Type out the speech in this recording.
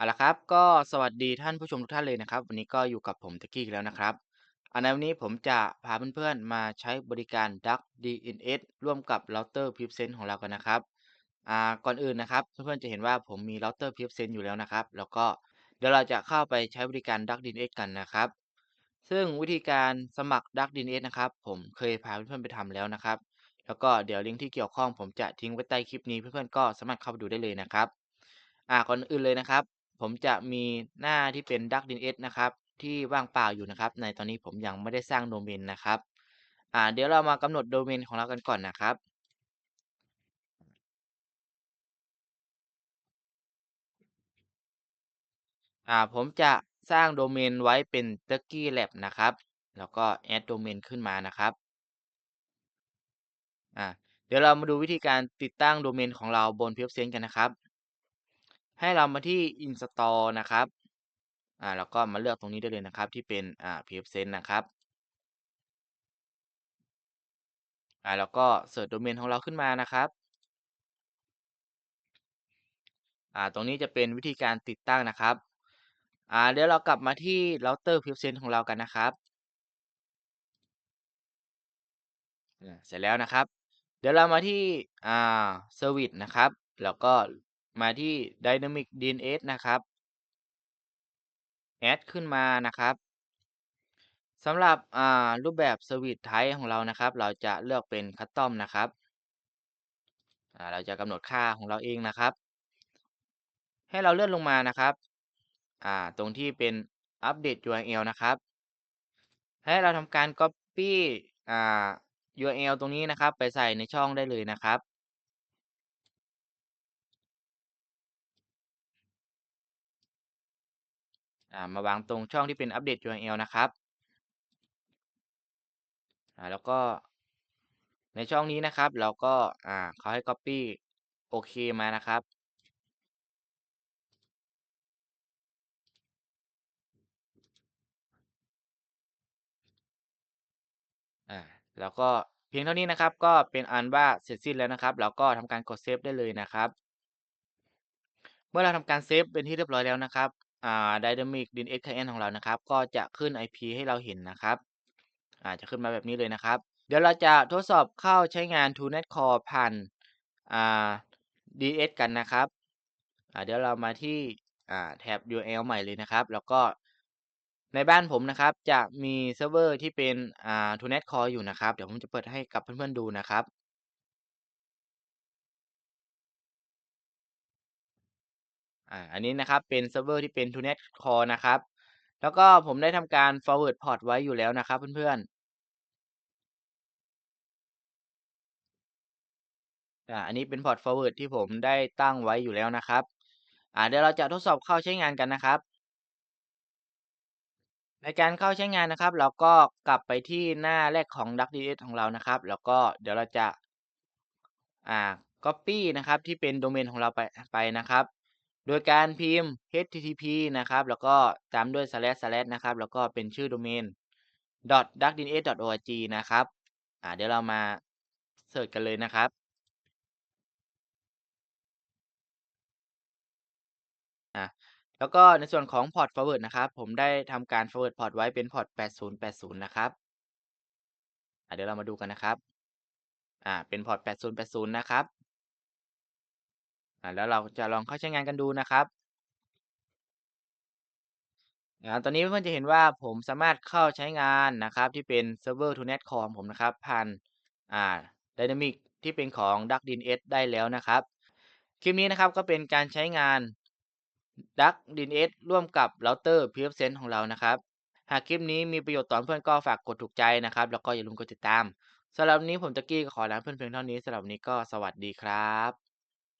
เอาละครับก็สวัสดีท่านผู้ชมทุกท่านเลยนะครับ วันนี้ก็อยู่กับผมตะกี้อีกแล้วนะครับอันในวันนี้ผมจะพาเพื่อนๆมาใช้บริการ Duck DNS ร่วมกับเราเตอร์ PipSense ของเรากันนะครับอ่าก่อนอื่นนะครับเพื่อนๆจะเห็นว่าผมมีเราเตอร์ PipSense อยู่แล้วนะครับ แล้วก็เดี๋ยวเราจะเข้าไปใช้บริการ Duck DNS กันนะครับ ซึ่งวิธีการสมัคร Duck DNS นะครับ ผมเคยพาเพื่อนๆไปทำแล้วนะครับ แล้วก็เดี๋ยวลิงก์ที่เกี่ยวข้องผมจะทิ้งไว้ใต้คลิปนี้เพื่อนๆก็สามารถเข้าไปดูได้เลยนะครับอ่าก่อนอื่นเลยนะครับ ผมจะมีหน้าที่เป็น DuckDNS นะครับ ที่ว่างเปล่าอยู่นะครับ ในตอนนี้ผมยังไม่ได้สร้างโดเมนนะครับ อ่า เดี๋ยวเรามากำหนดโดเมนของเรากันก่อนนะครับ อ่า ผมจะสร้างโดเมนไว้เป็น Turkey Lab นะครับ แล้วก็ add โดเมนขึ้นมานะครับ อ่า เดี๋ยวเรามาดูวิธีการติดตั้งโดเมนของเราบน PFSense กันนะครับ ให้เรามาที่ install นะครับอ่าแล้วก็มาเลือกตรงนี้ได้เลยนะครับ ที่เป็นอ่า PFSense นะครับอ่าแล้วก็เสิร์ชโดเมนของเราขึ้นมานะครับอ่าตรงนี้จะเป็นวิธีการติดตั้งนะครับอ่าเดี๋ยวเรากลับมาที่เราเตอร์ PFSense ของเรากันนะครับเสร็จแล้วนะครับ เดี๋ยวเรามาที่อ่า Service นะครับ แล้วก็ มาที่ Dynamic DNS นะครับ Add ขึ้นมานะครับสำหรับรูปแบบ Service Type ของเรานะครับ เราจะเลือกเป็น Custom นะครับ เราจะกำหนดค่าของเราเองนะครับ ให้เราเลื่อนลงมานะครับ ตรงที่เป็นอัปเดต URL นะครับ ให้เราทำการ Copy URL ตรงนี้นะครับ ไปใส่ในช่องได้เลยนะครับอ่า มาวางตรงช่องที่เป็นอัปเดต URL นะครับแล้วก็ในช่องนี้นะครับ เราก็เขาให้ Copy โอเคมานะครับ่าแล้วก็เพียงเท่านี้นะครับ ก็เป็นอันว่าเสร็จสิ้นแล้วนะครับ เราก็ทำการกดเซฟได้เลยนะครับ เมื่อเราทำการเซฟเป็นที่เรียบร้อยแล้วนะครับ อ่า Dynamic DNS Client ของเรานะครับ ก็จะขึ้น IP ให้เราเห็นนะครับอ่าจะขึ้นมาแบบนี้เลยนะครับ เดี๋ยวเราจะทดสอบเข้าใช้งาน TrueNet Core ผ่านอ่า DS กันนะครับอ่าเดี๋ยวเรามาที่อ่าแท็บ URL ใหม่เลยนะครับ แล้วก็ในบ้านผมนะครับ จะมีเซิร์ฟเวอร์ที่เป็นอ่า TrueNet Core อยู่นะครับ เดี๋ยวผมจะเปิดให้กับเพื่อนๆดูนะครับ อ่า อันนี้นะครับเป็นเซิร์ฟเวอร์ที่เป็น TrueNet Core นะครับ แล้วก็ผมได้ทำการ forward port ไว้อยู่แล้วนะครับเพื่อนๆ อ่า อันนี้เป็นพอร์ต forward ที่ผมได้ตั้งไว้อยู่แล้วนะครับ อ่า เดี๋ยวเราจะทดสอบเข้าใช้งานกันนะครับ ในการเข้าใช้งานนะครับ เราก็กลับไปที่หน้าแรกของ DuckDS ของเรานะครับ แล้วก็เดี๋ยวเราจะ อ่า copy นะครับที่เป็นโดเมนของเราไปไปนะครับ โดยการพิมพ์ http นะครับ แล้วก็ตามด้วย slash slash นะครับ แล้วก็เป็นชื่อโดเมน duckdns.org นะครับ อ่าเดี๋ยวเรามาเสิร์ชกันเลยนะครับ อ่าแล้วก็ในส่วนของ port forward นะครับ ผมได้ทำการ forward port ไว้เป็น port 8080 นะครับอ่าเดี๋ยวเรามาดูกันนะครับ อ่าเป็นพอร์ต8080 นะครับ อ่าแล้วเราจะลองเข้าใช้งานกันดูนะครับอ่าตอนนี้เพื่อนจะเห็นว่าผมสามารถเข้าใช้งานนะครับ ที่เป็นเซิร์ฟเวอร์ TrueNet ของผมนะครับผ่านอ่า Dynamic ที่เป็นของ DuckDNS ได้แล้วนะครับ คลิปนี้นะครับก็เป็นการใช้งาน DuckDNS ร่วมกับเราเตอร์ PFSense ของเรานะครับ หากคลิปนี้มีประโยชน์ต่อเพื่อนก็ฝากกดถูกใจนะครับ แล้วก็อย่าลืมกดติดตามสำหรับนี้ผมตะกี้ก็ขอลาเพื่อนเพียงเท่านี้สำหรับนี้ก็สวัสดีครับ